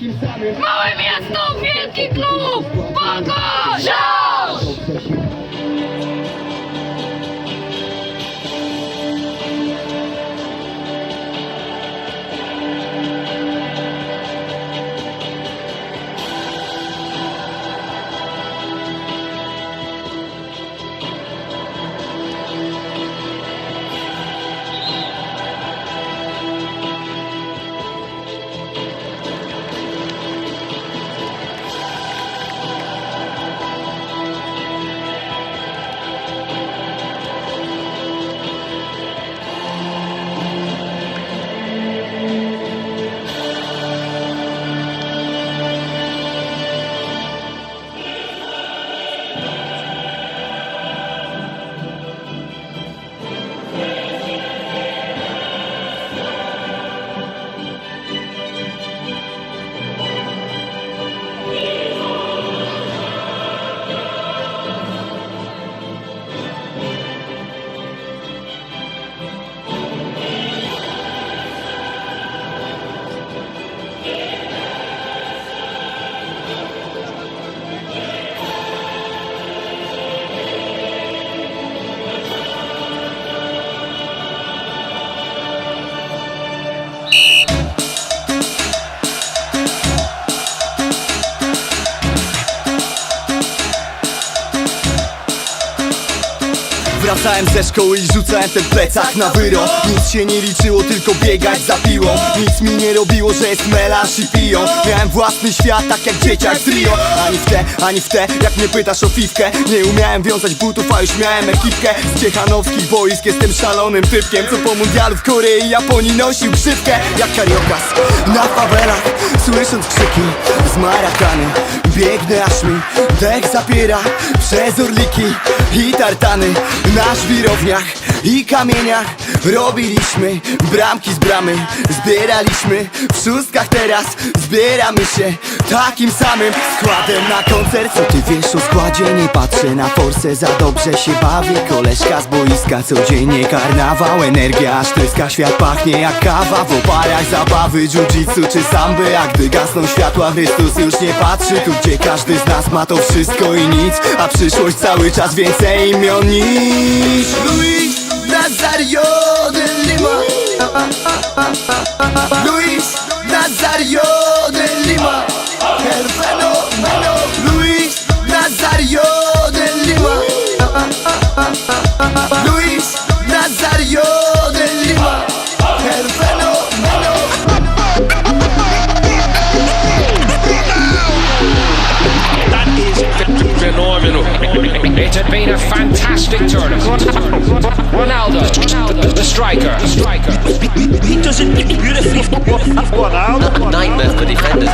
Małe miasto, wielki klub! Pogo! Wracałem ze szkoły i rzucałem ten plecak na wyro Nic się nie liczyło, tylko biegać za piłą. Nic mi nie robiło, że jest melanż i piją. Miałem własny świat, tak jak dzieciak z Rio. Ani w te, ani w te, jak mnie pytasz o fifkę. Nie umiałem wiązać butów, a już miałem ekipkę. Z ciechanowskich boisk jestem szalonym typkiem. Co po mundialu w Korei i Japonii nosił grzywkę Jak kariokas na fawelach Słysząc krzyki z marakany Biegnę aż mi dech zapiera Przez orliki i tartany Na żwirowniach i kamieniach Robiliśmy bramki z bramy Zbieraliśmy w szóstkach teraz Zbieramy się takim samym składem na koncert Co ty wiesz o składzie? Nie patrzę na forsę Za dobrze się bawię. Koleżka z boiska codziennie karnawał Energia aż tryska, świat pachnie jak kawa. W oparach zabawy, jiu-jitsu czy samby A gdy gasną światła, Chrystus już nie patrzy. Tu gdzie każdy z nas ma to wszystko i nic A przyszłość cały czas więcej imion niż Luis It had been a fantastic tournament. Ronaldo, Ronaldo, the striker, the striker. He does it beautifully. Ronaldo. nightmare for defenders.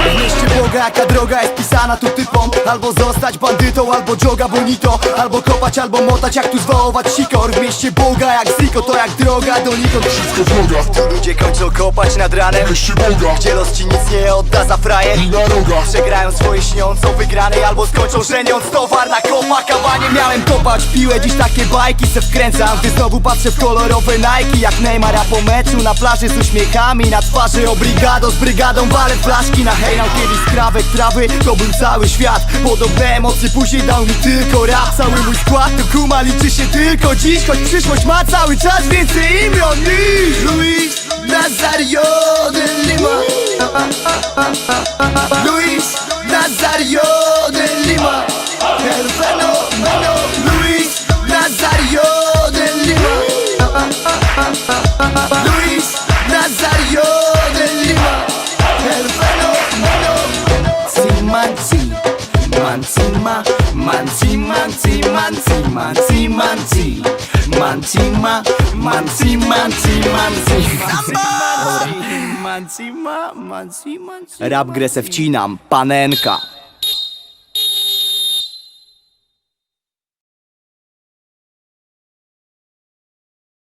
W mieście Boga jaka droga jest tu typom Albo zostać bandytą, albo joga bonito Albo kopać, albo motać jak tu zwołować sikor. W mieście Boga jak ziko, to jak droga donikąd Wszystko w nogach. Tu ludzie kończą kopać nad ranem. Mieście Boga. Gdzie los ci nic nie odda za frajer I na rogach Przegrają swoje śniącą wygranej Albo skończą żeniąc towar na Copacabanie Miałem kopać piłę, dziś takie bajki se wkręcam. Gdy znowu patrzę w kolorowe Nike Jak Neymar, a po meczu na plaży z uśmiechami Na twarzy obrigado z brygadą Walę flaszki na hejnał kielich skrawek trawy To był cały świat Podobne emocje później dał mi tylko rap. Cały mój skład to kuma liczy się tylko dziś. Choć przyszłość ma cały czas więcej imion niż Luis Nazario de Lima. Luis Nazario manzi, manzi, ma, manzi, manzi, manzi, manzi, ma, manzi, manzi. Rap grę se wcinam, panenka